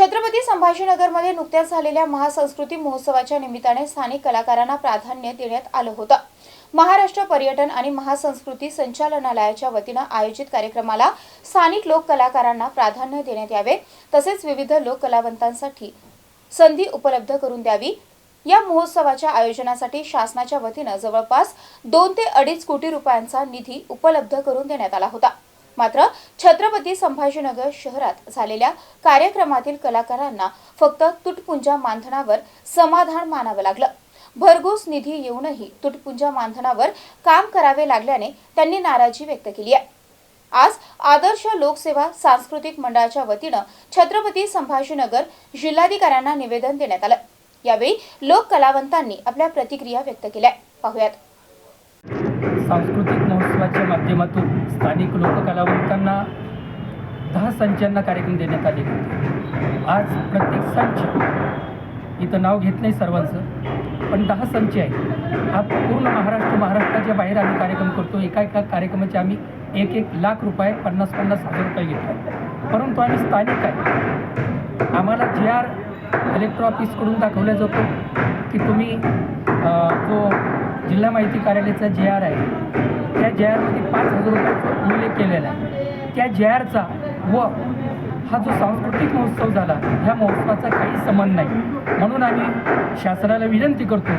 छत्रपती संभाजीनगरमध्ये नुकत्याच झालेल्या महासंस्कृती महोत्सवाच्या निमित्ताने स्थानिक कलाकारांना प्राधान्य देण्यात आलं होतं. महाराष्ट्र पर्यटन आणि महासंस्कृती संचालनालयाच्या वतीनं आयोजित कार्यक्रमाला स्थानिक लोक कलाकारांना प्राधान्य देण्यात यावे तसेच विविध लोक कलावंतांसाठी संधी उपलब्ध करून द्यावी. या महोत्सवाच्या आयोजनासाठी शासनाच्या वतीनं जवळपास दोन ते अडीच कोटी रुपयांचा निधी उपलब्ध करून देण्यात आला होता. मात्र छत्रपती संभाजीनगर शहरात झालेल्या कार्यक्रमातील कलाकारांना फक्त तुटपुंजा मानधनावर समाधान मानावं लागलं. भरघोस निधी येऊनही तुटपुंजा मानधनावर काम करावे लागल्याने त्यांनी नाराजी व्यक्त केली आहे. आज आदर्श लोकसेवा सांस्कृतिक मंडळाच्या वतीनं छत्रपती संभाजीनगर जिल्हाधिकाऱ्यांना निवेदन देण्यात आलं. यावेळी लोक कलावंतांनी आपल्या प्रतिक्रिया व्यक्त केल्या. पाहुयात. सांस्कृतिक महोत्सवाच्या माध्यमातून स्थानिक लोककलावंतांना दहा संचांना कार्यक्रम देण्यात आले. होते आज प्रत्येक संच इथं नाव घेत नाही सर्वांचं पण दहा संच आहे हा पूर्ण महाराष्ट्र महाराष्ट्राच्या बाहेर आम्ही कार्यक्रम करतो. एका एका कार्यक्रमाचे आम्ही एक एक लाख रुपये पन्नास पन्नास हजार रुपये घेतो. परंतु आम्ही स्थानिक आहे. आम्हाला जे आर कलेक्टर ऑफिसकडून दाखवला जातो की तुम्ही जिल्हा माहिती कार्यालयाचा जे आर आहे. त्या जे आरमध्ये पाच हजार रुपयाचा उल्लेख केलेला आहे. त्या जे आरचा व हा जो सांस्कृतिक महोत्सव झाला ह्या महोत्सवाचा काही संबंध नाही. म्हणून आम्ही शासनाला विनंती करतो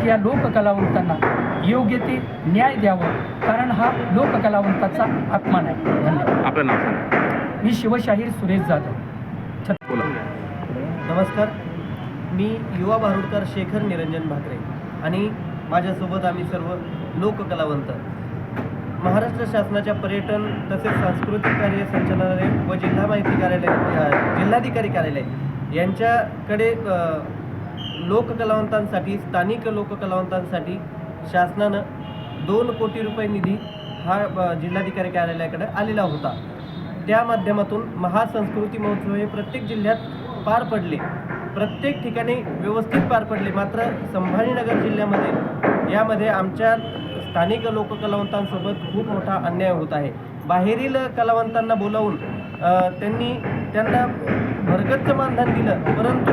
की या लोककलावंतांना योग्य ते न्याय द्यावं कारण हा लोककलावंताचा अपमान आहे. धन्यवाद. आपलं नाव मी शिवशाहीर सुरेश जाधव. नमस्कार. मी युवा भारुडकर शेखर निरंजन भाकरे आणि माझ्यासोबत आम्ही सर्व लोककलावंत. महाराष्ट्र शासनाच्या पर्यटन तसेच सांस्कृतिक कार्य संचालनालय व जिल्हा माहिती कार्यालय जिल्हाधिकारी कार्यालय यांच्याकडे लोककलावंतांसाठी स्थानिक लोककलावंतांसाठी शासनानं दोन कोटी रुपये निधी हा जिल्हाधिकारी कार्यालयाकडे आलेला होता. त्या माध्यमातून महासंस्कृती महोत्सव हे प्रत्येक जिल्ह्यात पार पडले. प्रत्येक ठिकाणी व्यवस्थित पार पडले. मात्र संभाजीनगर जिल्ह्यामध्ये यामध्ये आमच्या स्थानिक लोककलावंतांसोबत खूप मोठा अन्याय होत आहे. बाहेरील कलावंतांना बोलावून त्यांनी त्यांना भरगच्च मानधन दिलं. परंतु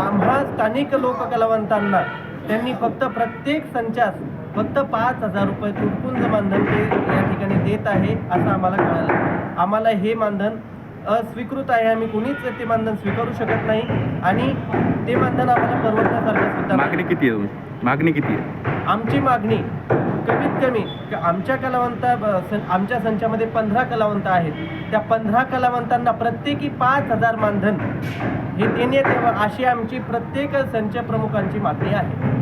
आम्हा स्थानिक लोककलावंतांना त्यांनी फक्त प्रत्येक संचास फक्त पाच हजार रुपये तुटपुंज मानधन ते या ठिकाणी देत आहे असं आम्हाला कळालं. आम्हाला हे मानधन अस्वीकृत आहे. आम्ही कुणीच ते मानधन स्वीकारू शकत नाही. आणि ते मानधन आम्हाला परवडण्यासारखं सुद्धा. मागणी किती आहे तुमची? मागणी किती आहे? आमची मागणी कमीत कमी आमच्या कलावंता आमच्या संचामध्ये पंधरा कलावंत आहेत. त्या पंधरा कलावंतांना प्रत्येकी पाच हजार मानधन हे देण्यात यावं अशी आमची प्रत्येक संच प्रमुखांची मागणी आहे.